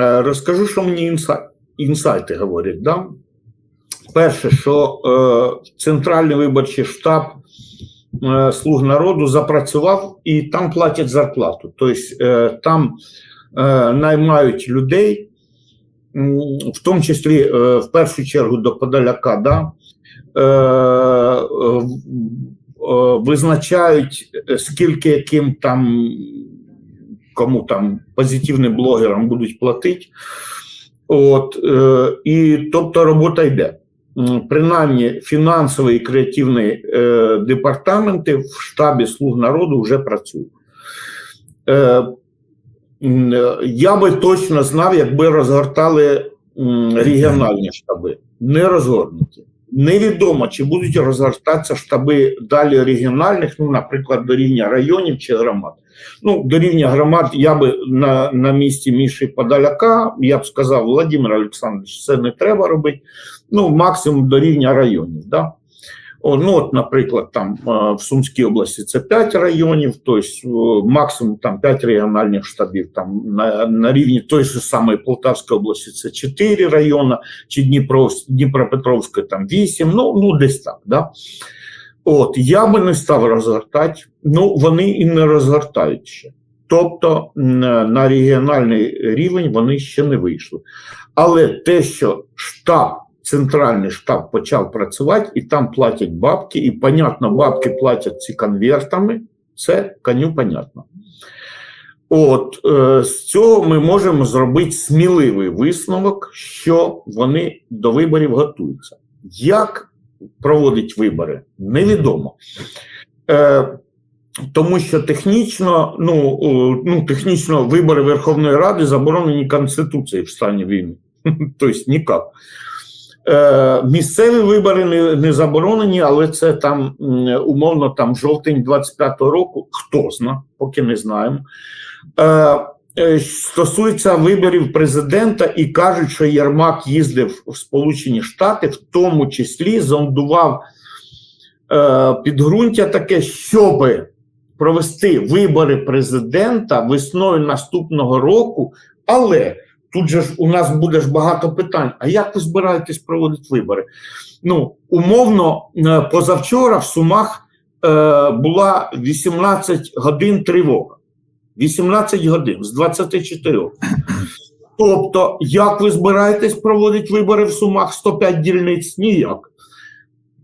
Е, Розкажу, що мені інсай- інсайти говорять. Да? Перше, що е, Центральний виборчий штаб е, Слуг народу запрацював і там платять зарплату. Тобто е, там е, наймають людей, в тому числі е, в першу чергу до Подоляка, да? е, е, визначають, е, скільки яким там кому там позитивним блогерам будуть платити. От, е, і тобто робота йде. Принаймні, фінансовий і креативний е, департаменти в штабі Слуг народу вже працюють. Е, е, я би точно знав, якби розгортали регіональні штаби. Не розгорнуті. Невідомо, чи будуть розгортатися штаби далі регіональних, ну, наприклад, до рівня районів чи громад. Ну, до рівня громад я би на, на місці Міші Подоляка, я б сказав, Володимир Олександрович, це не треба робити. Ну, максимум до рівня районів. Да? О, ну, от, наприклад, там е, в Сумській області це 5 районів, тобто максимум там 5 регіональних штабів. Там на, на рівні той же самої Полтавської області це 4 райони, чи Дніпро, Дніпропетровської там 8, ну, ну десь так. Да? От, я би не став розгортати, ну вони і не розгортають ще. Тобто на регіональний рівень вони ще не вийшли. Але те, що штаб, центральний штаб почав працювати, і там платять бабки, і, понятно, бабки платять ці конвертами, це коню понятно. От е, з цього ми можемо зробити сміливий висновок, що вони до виборів готуються. Як проводить вибори, невідомо. Е, тому що технічно, ну, о, ну, технічно вибори Верховної Ради заборонені Конституцією в стані війни. Тобто ніяк. Е, місцеві вибори не, не заборонені, але це там умовно там жовтень 25-го року, хто зна, поки не знаємо. Е, е, стосується виборів президента і кажуть, що Єрмак їздив в Сполучені Штати, в тому числі зондував е, підґрунтя таке, щоб провести вибори президента весною наступного року, але тут же ж у нас буде ж багато питань. А як ви збираєтесь проводити вибори? Ну, умовно, е, позавчора в Сумах е, була 18 годин тривога. 18 годин з 24. Тобто, як ви збираєтесь проводити вибори в Сумах 105 дільниць? Ніяк.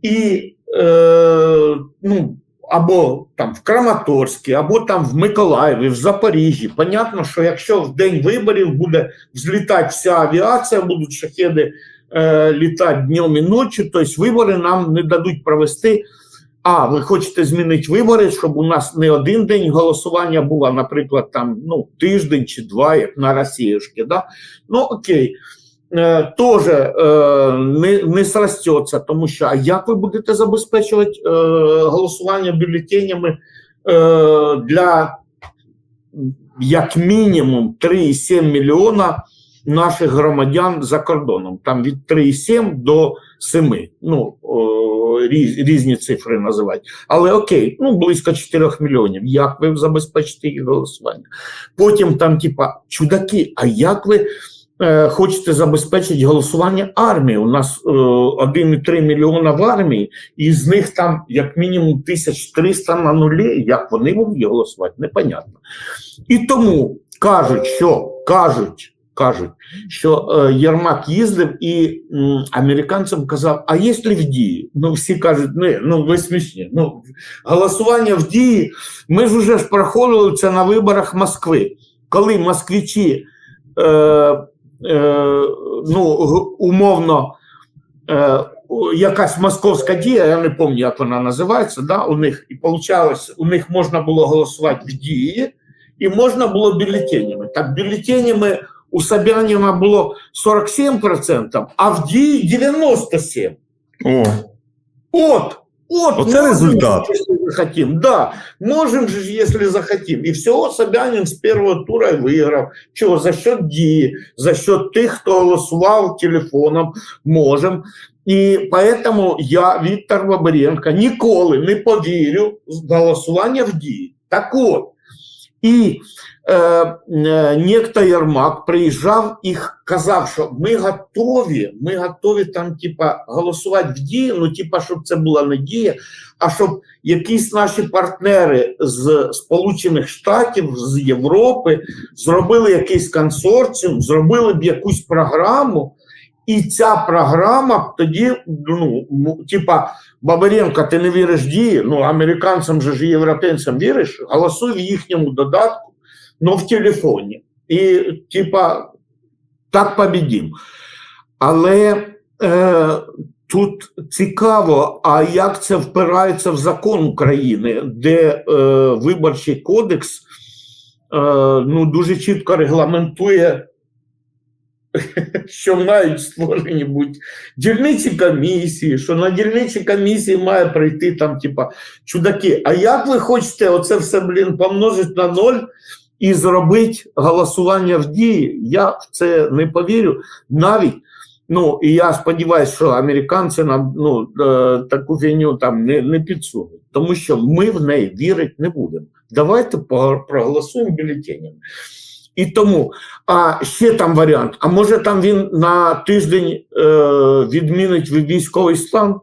І е, ну, або там в Краматорській, або там в Миколаєві, в Запоріжжі. Понятно, що якщо в день виборів буде взлітати вся авіація, будуть шахеди е, літати днем і ночі, тобто вибори нам не дадуть провести. А, ви хочете змінити вибори, щоб у нас не один день голосування було, наприклад, там ну, тиждень чи два, як на Росіюшки. Да? Ну окей. Е, Тоже е, не, не срастеться, тому що а як ви будете забезпечувати е, голосування бюлетенями е, для як мінімум 3,7 мільйона наших громадян за кордоном, там від 3,7 до 7. Ну, о, різ, різні цифри називають. Але окей, ну близько 4 мільйонів. Як ви забезпечите їх голосування? Потім там, типа, чудаки, а як ви е, хочете забезпечити голосування армії? У нас е, 1,3 мільйона в армії, і з них там як мінімум 1300 на нулі. Як вони будуть голосувати? Непонятно. І тому кажуть, що кажуть кажуть, що е, Єрмак їздив і американцям казав: а є ли в дії? Ну, всі кажуть, не, ну ви смішні. Ну, голосування в дії. Ми ж уже ж проходили це на виборах Москви, коли москвичі е, е, ну, умовно. Е, Якась московська дія, я не пам'ятаю, як вона називається. Да, у них і получалось, у них можна було голосувати в дії, і можна було бюлетенями. Так, бюлетенями у Собянина було 47%, а в дії 97%. О, От, от, Оце можем результат. же, если захотим. Да, можем же, если захотим. И всього Собянин з першого тура й виграв. Чого? За счет дії, за счет тих, хто голосував телефоном, можем. І поэтому я, Віктор Бабаренко, ніколи не повірю в голосування в дії. Так от, І е, е, некто Єрмак приїжджав і казав, що ми готові, ми готові там, типа, голосувати в дії, ну, типа, щоб це була не дія, а щоб якісь наші партнери з Сполучених Штатів, з Європи зробили якийсь консорціум, зробили б якусь програму, і ця програма тоді, ну, типа, Бабаренко, ти не віриш дії, ну, американцям же ж європейцям віриш, голосуй в їхньому додатку, но в телефоні. І, типа, так побідім. Але е, тут цікаво, а як це впирається в закон України, де е, виборчий кодекс е, ну, дуже чітко регламентує, що мають створені бути дільниці комісії, що на дільниці комісії має прийти там, типа, чудаки. А як ви хочете оце все, блін, помножити на ноль і зробити голосування в дії? Я в це не повірю. Навіть, ну, і я сподіваюся, що американці нам ну, е, таку фігню там не, не підсунуть, тому що ми в неї вірити не будемо. Давайте проголосуємо бюлетенями. І тому, а ще там варіант. А може там він на тиждень е, відмінить військовий стан?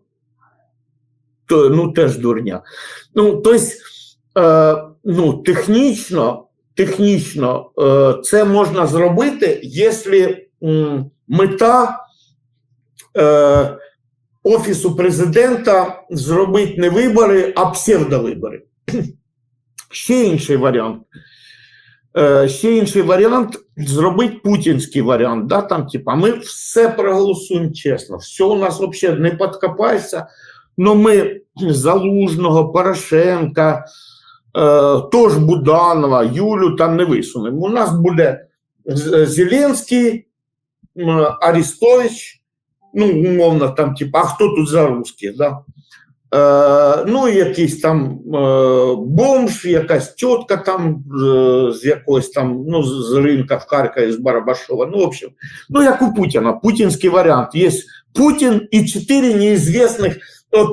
То, ну, теж дурня. Ну, тобто, е, ну, технічно, технічно е, це можна зробити, якщо мета е, Офісу президента зробити не вибори, а псевдовибори. Ще інший варіант. Е, ще інший варіант зробити путінський варіант. Да, там, типа, ми все проголосуємо чесно, все у нас взагалі не підкопається. Но ми Залужного, Порошенка, е, тож Буданова, Юлю там не висунемо. У нас буде Зеленський, м, Арестович, ну, умовно, там, типа, а хто тут за русських, да? Е, ну, якийсь там е, бомж, якась тітка там е, з якогось там, ну, з ринка в Харкові, з Барабашова. Ну, в общем, ну, як у Путіна, путінський варіант. Є Путін і чотири неізвісних. От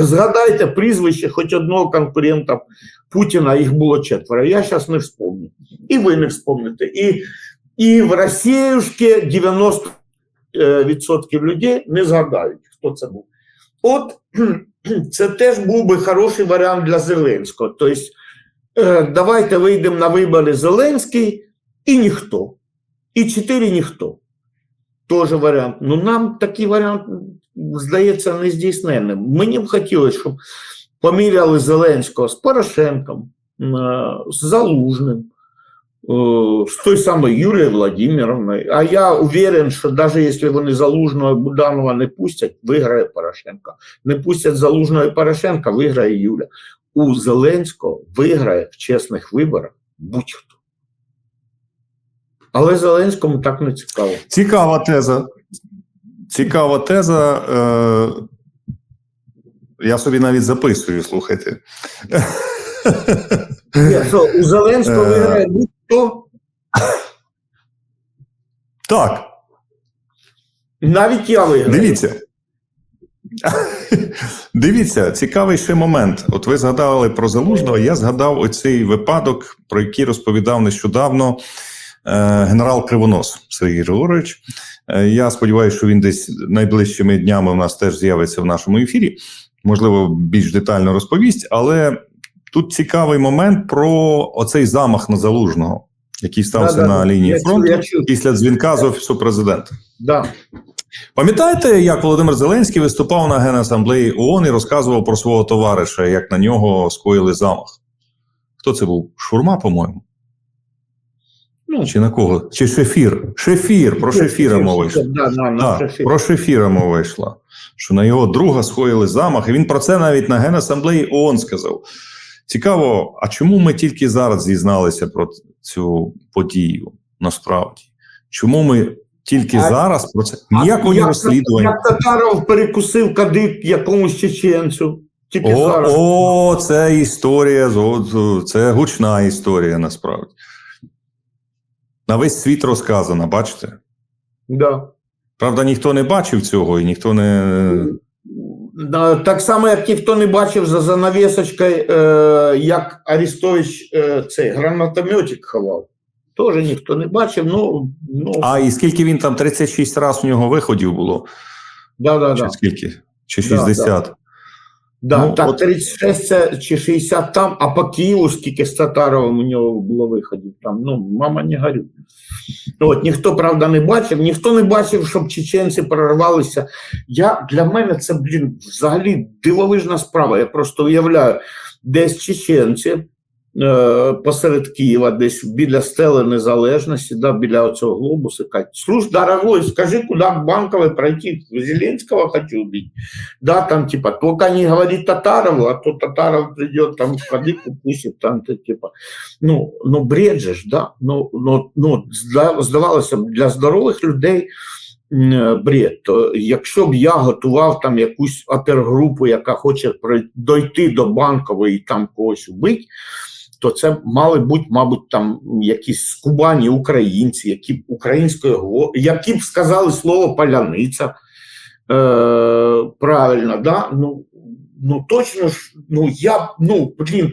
згадайте прізвище хоч одного конкурента Путіна, їх було четверо. Я зараз не вспомню. І ви не вспомните. І, і в Росіюшки 90% е, людей не згадають, хто це був. От це теж був би хороший варіант для Зеленського. Тобто, е, давайте вийдемо на вибори Зеленський і ніхто. І чотири ніхто. Теж варіант. Ну, нам такий варіант здається нездійсненним. Мені б хотілося, щоб поміряли Зеленського з Порошенком, е, з Залужним, е, з той самою Юлією Владимировною. А я уверен, що навіть якщо вони Залужного і Буданова не пустять, виграє Порошенко. Не пустять Залужного і Порошенка, виграє Юля. У Зеленського виграє в чесних виборах будь-хто. Але Зеленському так не цікаво. Цікава теза. Цікава теза. Е, я собі навіть записую, слухайте. Ні, що у Зеленського Е. виграє будь-хто, Так, навіть я виграю. дивіться. Дивіться, цікавий ще момент. От ви згадали про залужного. Я згадав оцей випадок, про який розповідав нещодавно е, генерал Кривонос Сергій Григорович. Е, я сподіваюся, що він десь найближчими днями у нас теж з'явиться в нашому ефірі. Можливо, більш детально розповість, але тут цікавий момент про оцей замах на залужного, який стався Да-да-да. на лінії Я чув, фронту я чув. після дзвінка з офісу президента. Да. Пам'ятаєте, як Володимир Зеленський виступав на Генасамблеї ООН і розказував про свого товариша, як на нього скоїли замах? Хто це був? Шурма, по-моєму? Ну, Чи на кого? Чи Шефір? Шефір, про Шефіра мова йшла. Да, да, Так, Шефір. про Шефіра мова йшла. Що на його друга скоїли замах, і він про це навіть на Генасамблеї ООН сказав. Цікаво, а чому ми тільки зараз дізналися про цю подію насправді? Чому ми тільки А- зараз про це? Ніякого як- розслідування. Як Татаров перекусив кадик якомусь чеченцю. Тільки О, зараз. о, це історія, це гучна історія насправді. На весь світ розказана, бачите? Да. Правда, ніхто не бачив цього і ніхто не. Да, Так само, як ніхто не бачив за занавісочкою, е, як Арістович е, цей гранатометик ховав. Теж ніхто не бачив. Ну, ну А і скільки він там 36 разів у нього виходів було? да, да, Чи да. скільки? Чи Да, 60? Да, Ну, так, от- 36 це чи 60 там, а по Києву скільки з Татаровим у нього було виходів там. Ну, мама не горю. От, ніхто, правда, не бачив, ніхто не бачив, щоб чеченці прорвалися. Я, для мене це, блін, взагалі дивовижна справа. Я просто уявляю, десь чеченці посеред Києва, десь біля стели незалежності, да, біля цього глобуса, кажуть, слушай, дорогой, скажи, куди Банковой пройти? Зеленського хочу убить. Да, там типа, только не говори Татарову, а то Татаров придет, там ходы укусит, там ты типа, ну, ну бред же ж, да, ну, ну, ну здавалося б, для здорових людей е, бред. То якщо б я готував там якусь опергрупу, яка хоче дойти до банкової і там когось убити, то це мали бути, мабуть, там якісь з Кубані українці, які б українською які б сказали слово паляниця. Е, правильно, да? Ну, ну точно ж, ну я, ну, блін,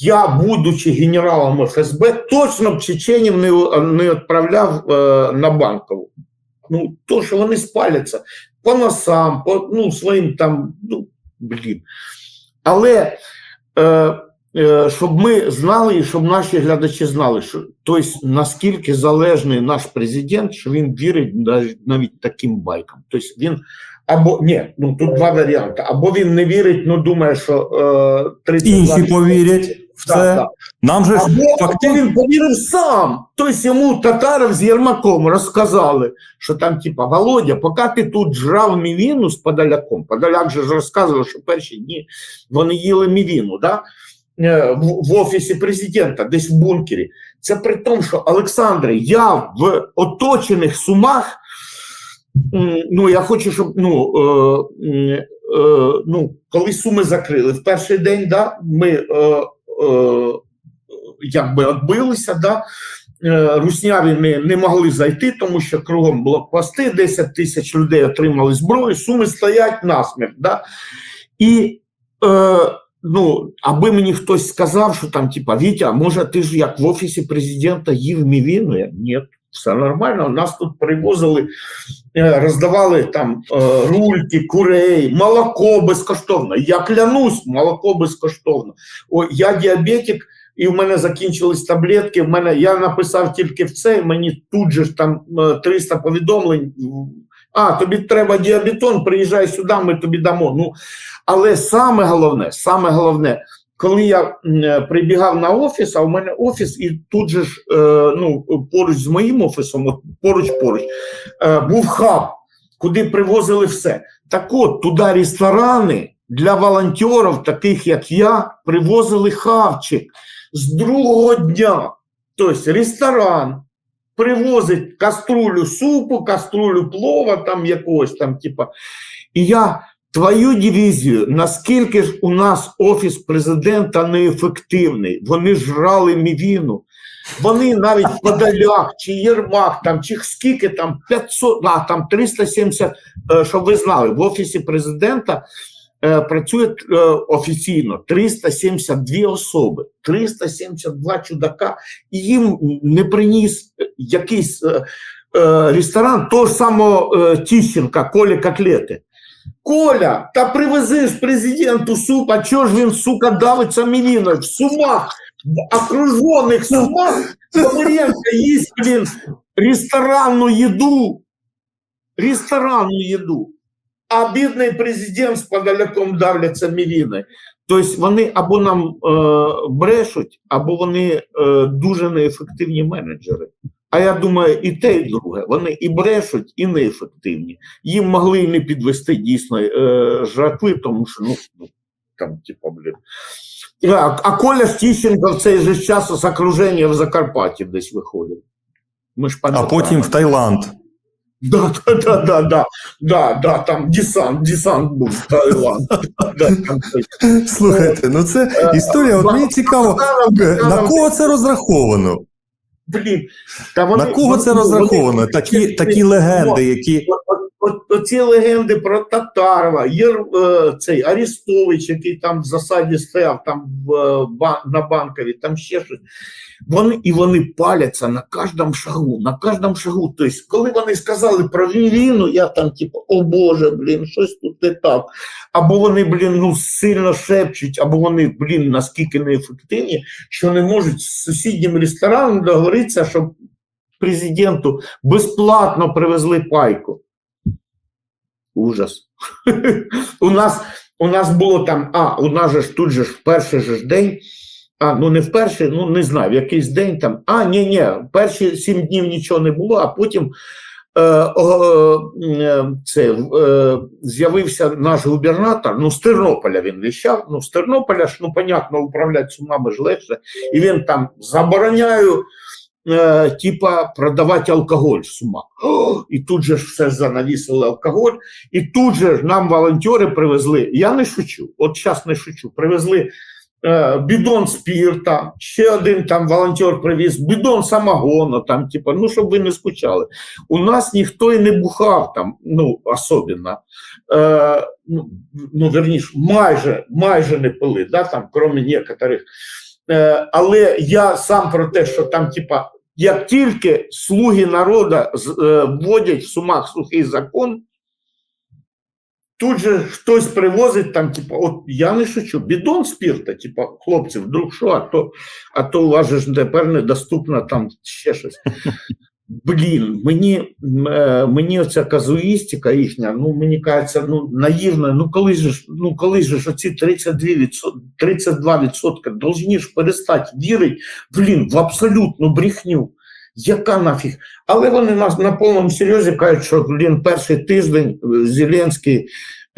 я, будучи генералом ФСБ, точно б чеченів не, не відправляв е, на банкову. Ну, то, що вони спаляться по носам, по ну, своїм там, ну, блін. Але е, щоб ми знали і щоб наші глядачі знали, що тобто, наскільки залежний наш президент, що він вірить навіть, таким байкам. Тобто він або ні, ну тут два варіанти. Або він не вірить, ну думає, що е, 32 Інші повірять в це. да. Нам же Або, факти... або він повірив сам. Тобто йому татаров з Єрмаком розказали, що там, типа, Володя, поки ти тут жрав мівіну з Подоляком, Подоляк же ж розказував, що перші дні вони їли мівіну, да? Е, в, офісі президента, десь в бункері. Це при тому, що Олександре, я в оточених сумах. Ну, я хочу, щоб ну, е, е, ну, коли суми закрили в перший день, да, ми е, е, якби відбилися, да, е, русняві не, не могли зайти, тому що кругом блокпости, 10 тисяч людей отримали зброю, суми стоять насмерть. Да? І е, ну, аби мені хтось сказав, що там, типа, Вітя, може, ти ж як в офісі президента їв мівіну? Я, Ні, все нормально. Нас тут привозили, е, роздавали там е, рульки, курей, молоко безкоштовно. Я клянусь, молоко безкоштовно. О, я діабетик, і в мене закінчились таблетки. В мене я написав тільки в це, мені тут же ж там е, 300 повідомлень. А, тобі треба діабетон, приїжджай сюди, ми тобі дамо. Ну, але саме головне, саме головне, коли я е, прибігав на офіс, а в мене офіс, і тут же ж е, ну, поруч з моїм офісом, поруч поруч, е, був хаб, куди привозили все. Так от, туди ресторани для волонтерів, таких як я, привозили хавчик з другого дня. Тобто ресторан привозить каструлю супу, каструлю плова, там якогось там, типа. І я твою дивізію, наскільки ж у нас офіс президента неефективний, вони жрали мівіну. Вони навіть Подоляк чи Єрмак, там, чи скільки там 500, а там 370, е, щоб ви знали, в офісі президента працює е, офіційно 372 особи, 372 чудака, і їм не приніс е, якийсь е, е, ресторан того ж самого е, Тіщенка, Колі Котлети. Коля, та привези ж президенту суп, а чого ж він, сука, давиться мівіною в сумах, в окружених сумах, Комаренко їсть, блін, ресторанну їду, ресторанну їду, а бідний президент з подаляком давляться мівіною. Тобто вони або нам е, брешуть, або вони е, дуже неефективні менеджери. А я думаю, і те, і друге. Вони і брешуть, і неефективні. Їм могли і не підвести дійсно е, жратви, тому що ну, ну там, типа, блін. А, а Коля Стіщенко в цей же час з окруження в Закарпатті десь виходить. Ми ж А потім в Таїланд. Да, да, да, да, да, да, да, там десант, десант був в Таїланд. Слухайте, ну це історія. От мені цікаво, е, на кого це розраховано? Блін, та вони, На кого це розраховано? Такі, такі легенди, які. От, оці легенди про Татарова, Єр, е, цей Арістович, який там в засаді стояв там в, е, на банкові, там ще щось. Вони, і вони паляться на кожному шагу, на кожному шагу. Тобто, коли вони сказали про війну, я там, типу, о Боже, блін, щось тут не так. Або вони, блін, ну сильно шепчуть, або вони, блін, наскільки неефективні, що не можуть з сусіднім рестораном договоритися, щоб президенту безплатно привезли пайку. Ужас. у, нас, у нас було там, а, у нас же ж тут же ж в перший же ж день. А, ну не в перший, ну не знаю, в якийсь день там. А, ні, ні, перші сім днів нічого не було, а потім е, е, це, е, з'явився наш губернатор, ну з Тернополя він віщав, ну з Тернополя ж, ну, понятно, управляти сумами ж легше, і він там забороняю, е, типа, продавати алкоголь. О, і тут же все занавісили алкоголь, і тут же нам волонтери привезли, я не шучу, от зараз не шучу, привезли е, бідон спірта, ще один там волонтер привіз, бідон самогону, там, типа, ну, щоб ви не скучали. У нас ніхто і не бухав там, ну, особливо. Е, ну, ну, верніше, майже, майже не пили, да, там, крім некоторих. Але я сам про те, що там, типа, як тільки слуги народу е, вводять в сумах сухий закон, тут же хтось привозить там, типу, от я не шучу, бідон спірта, типу, хлопці, вдруг що, а то, а то у вас же тепер недоступно там ще щось. Блін, мені, е, мені оця казуїстика їхня, ну мені кажеться, ну наївна. Ну коли ж, ну коли ж оці 32%, 32% должні ж перестати вірити, блін, в абсолютну брехню. Яка нафіг? Але вони нас на повному серйозі кажуть, що блін, перший тиждень е, Зеленський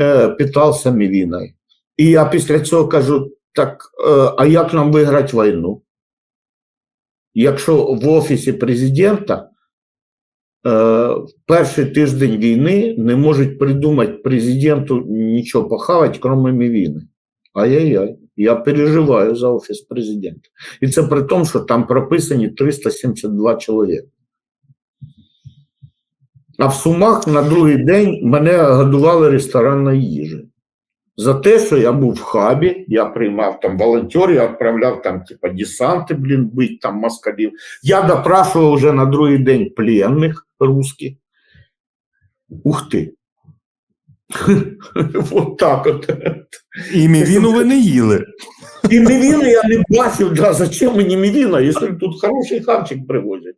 е, питався мівіною. І я після цього кажу: так, е, а як нам виграти війну? Якщо в офісі президента перший тиждень війни не можуть придумати президенту нічого похавати, крім війни. Ай-яй-яй, я переживаю за офіс президента. І це при тому, що там прописані 372 чоловіка. А в Сумах на другий день мене годували ресторанною їжею. За те, що я був в хабі, я приймав там волонтерів, я відправляв там, типа, десанти, блін, бить там москалів. Я допрашував вже на другий день пленних русських. Ух ти. От так от. І мівіну ви не їли. І мівіну я не бачив, да, зачем мені мівіна, якщо тут хороший хавчик привозять.